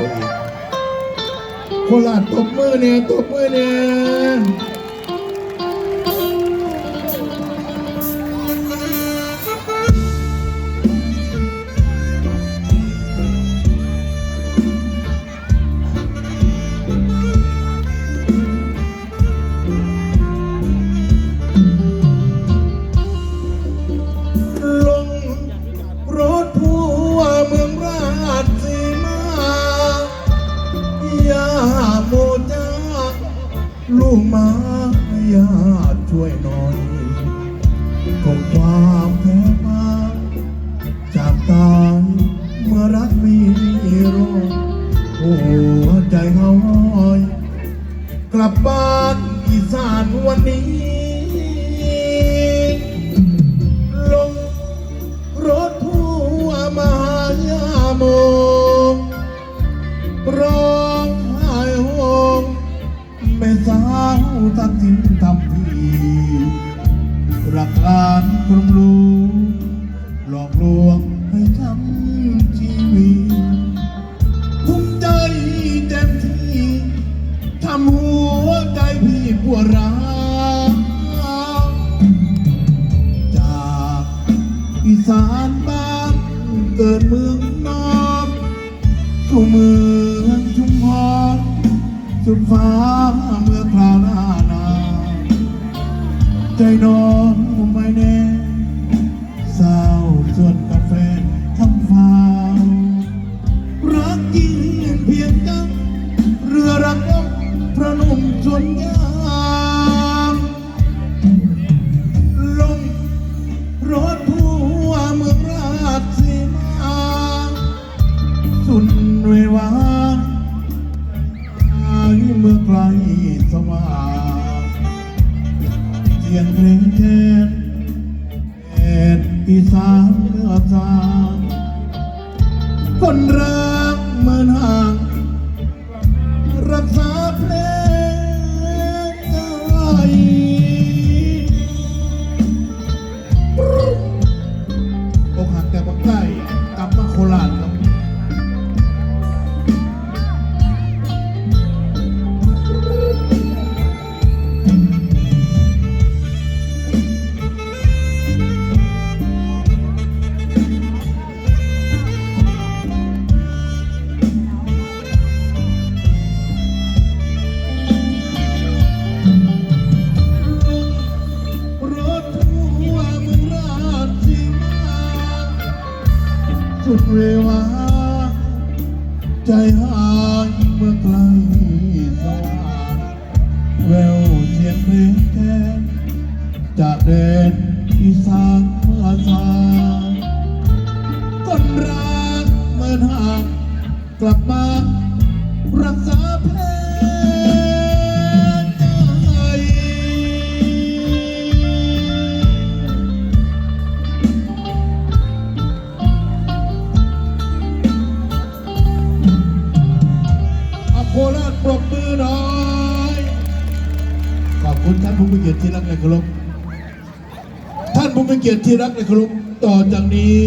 ตัวเองโคราชตบมือเนี่ยตบมือเนี่ย ลูกมาญาติช่วยหน่อยขอความแพ้มาจากตายเมื่อรักมีโรคโอ้ใจเฮาห้อย กลับบ้านอีสานวันนี้าน เววา ใจหายเมื่อไกลสว่างแววเสียงเพลงแคนจากแดนอีสาน ที่รักและเคารพท่านผู้มีเกียรติที่รักและเคารพต่อจากนี้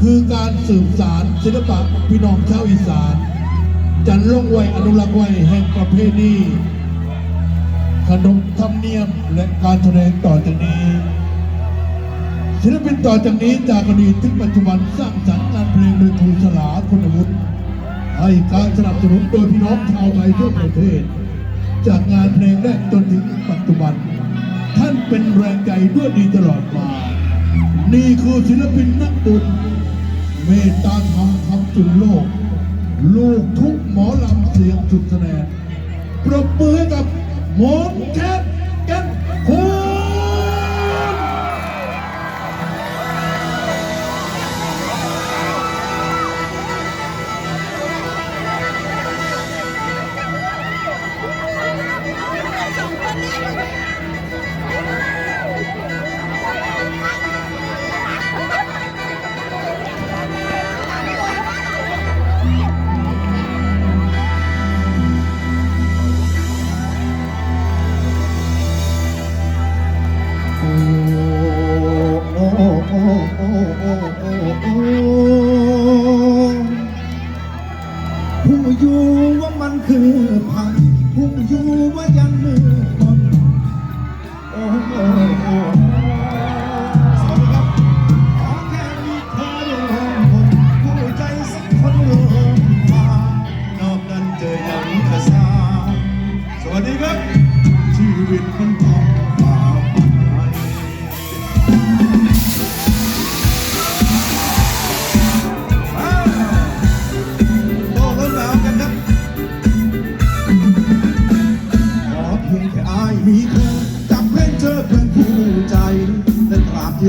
คือการสืบสารศิลปะพี่น้องชาวอีสาน จันลงไว้อนุรักษ์ไว้แห่งประเพณีขนบธรรมเนียมและการแสดงต่อจากนี้ศิลปินต่อจากนี้จากอดีตถึงปัจจุบันสร้างสรรค์งานเพลงโดยครูสลาคุณวุฒิให้การสนับสนุนโดยพี่น้องชาวไทยทั่วประเทศ จากงานเพลงแรกจนถึงปัจจุบัน ท่านเป็นแรงใจด้วยดีตลอดมา นี่คือศิลปินนักบุญเมตตาธรรมคำจุนโลก ลูกทุกหมอลำเสียงสุดแสดงปรบมือให้กับหมอแคท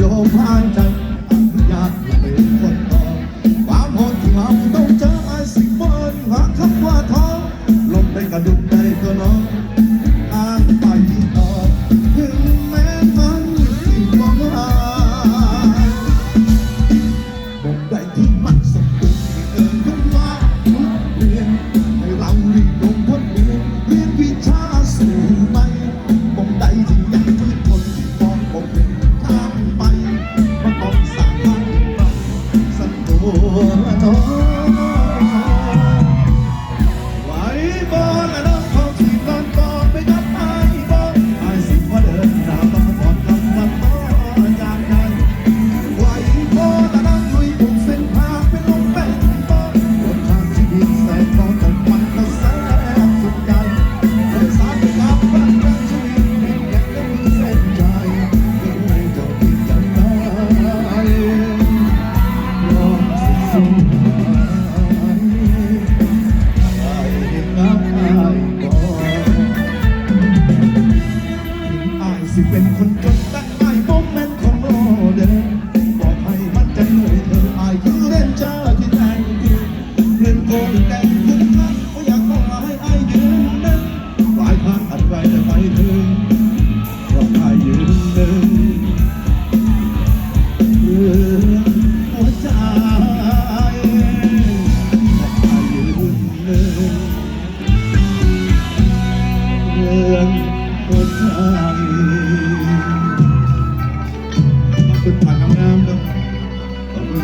ลมหายใจ Oh.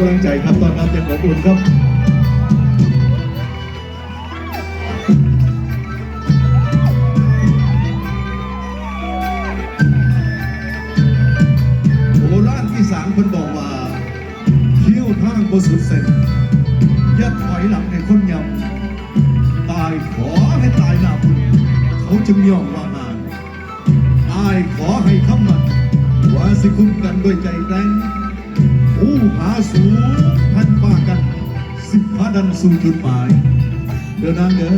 กำลังใจครับตอนรับอย่างอบุญครับโบราณที่สามคนบอกว่าเที่ยวทางบสุดเสร็จยัดถอยหลังในคนยำตายขอให้ตายหน้าคุณเขาจึงยอมว่ามานตายขอให้คำมันว่าสิคุ้มกันด้วยใจแรง สูงพันกว่ากัน สิบพระดันสูงจุดหมาย เดินนางเด้อ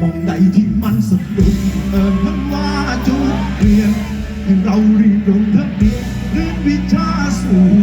มองใดที่มันสะดุดเออมันว่าจุดเปลี่ยนให้เรารีบลงทะเบียนเรียนวิชาสูง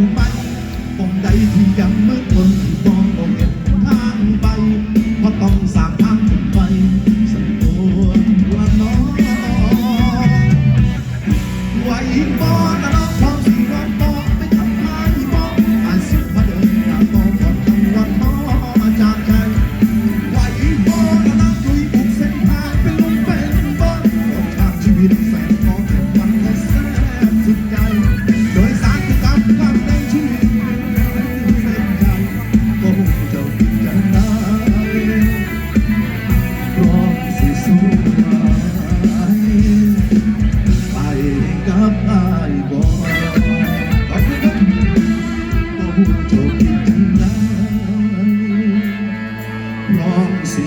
I'm so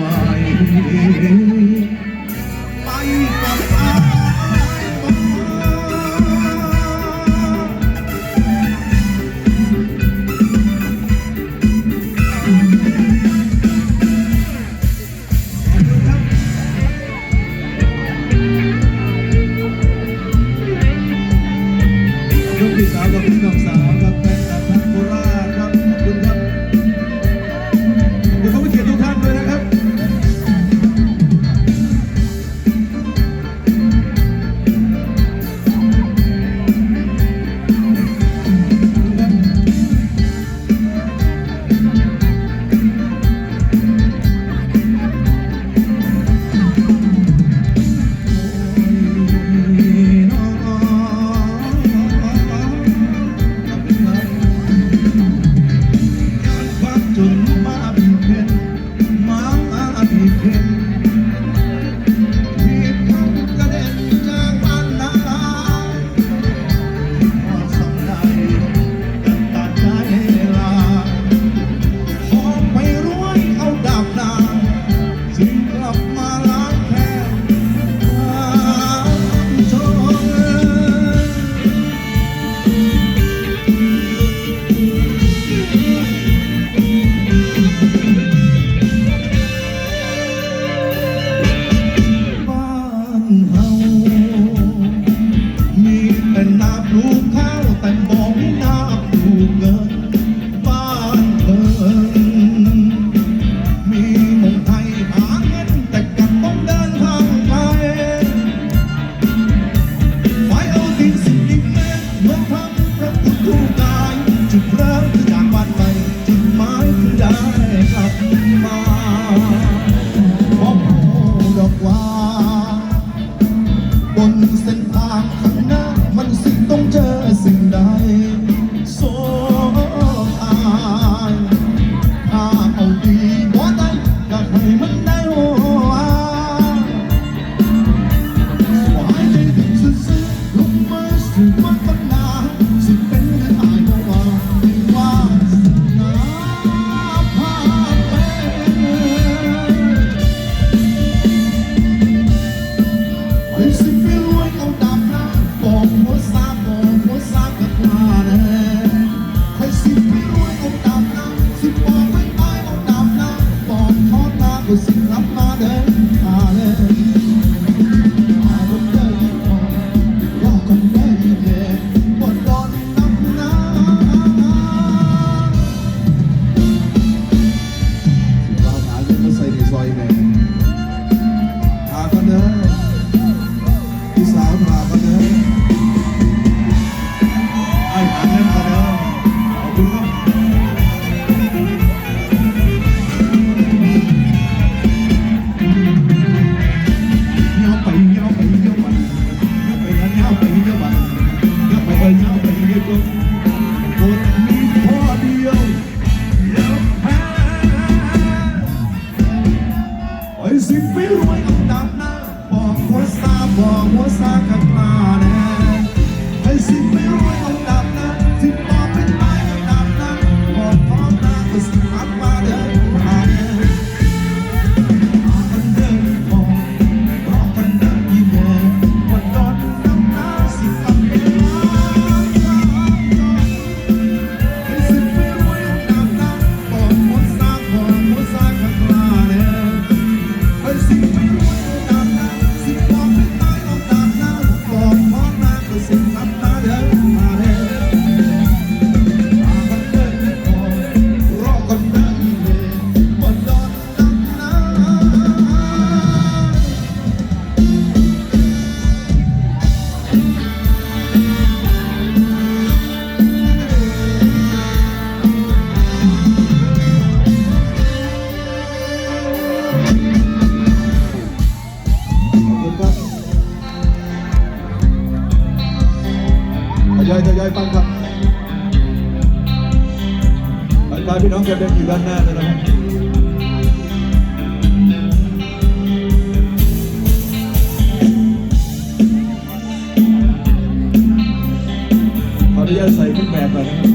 wide. be people. ทยอยฟังครับบรรดาพี่น้องแกเป็นอยู่ด้านหน้านะครับขออนุญาตใส่เครื่องแบบหน่อยนะครับ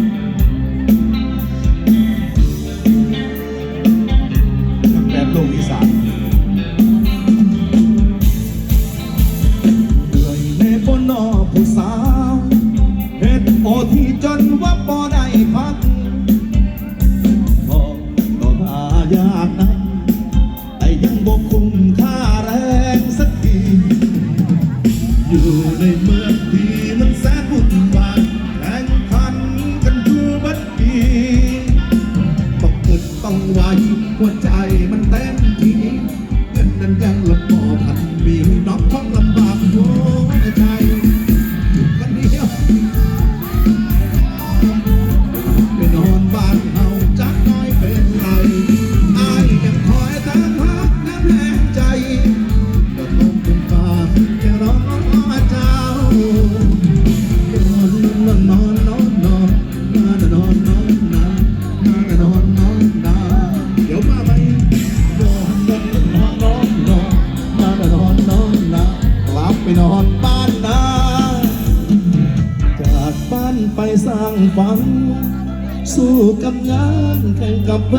สู้กับงานแข่งกับเว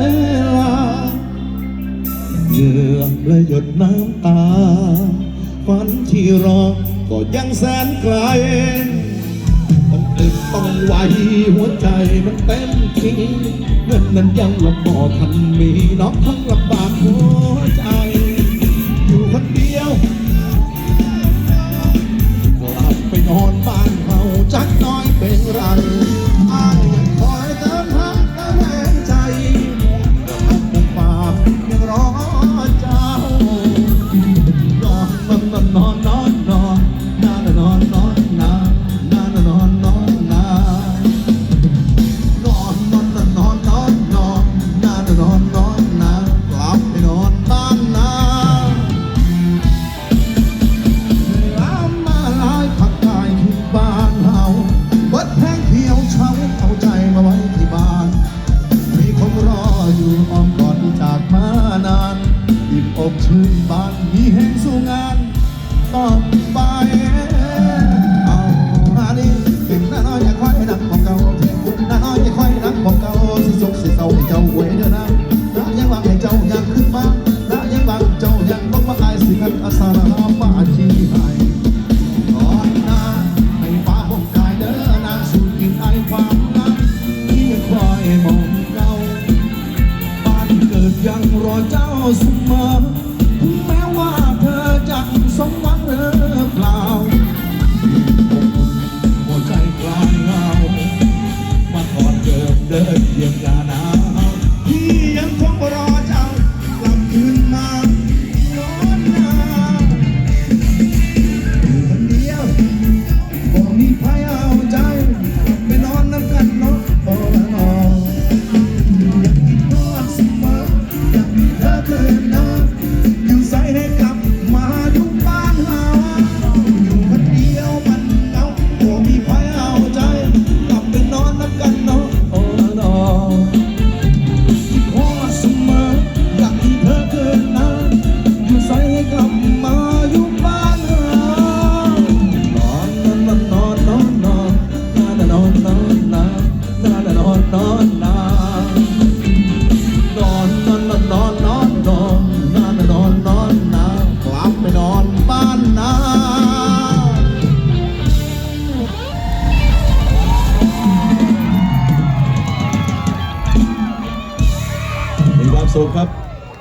ลาเหงื่อและหยดน้ำตาฝันที่รอก็ยังแสนไกลต้องตึดต้องไหวหัวใจมันเต็มที่เงินนั้นยังลำบากทันมีน้องทั้งลำบากหัวใจ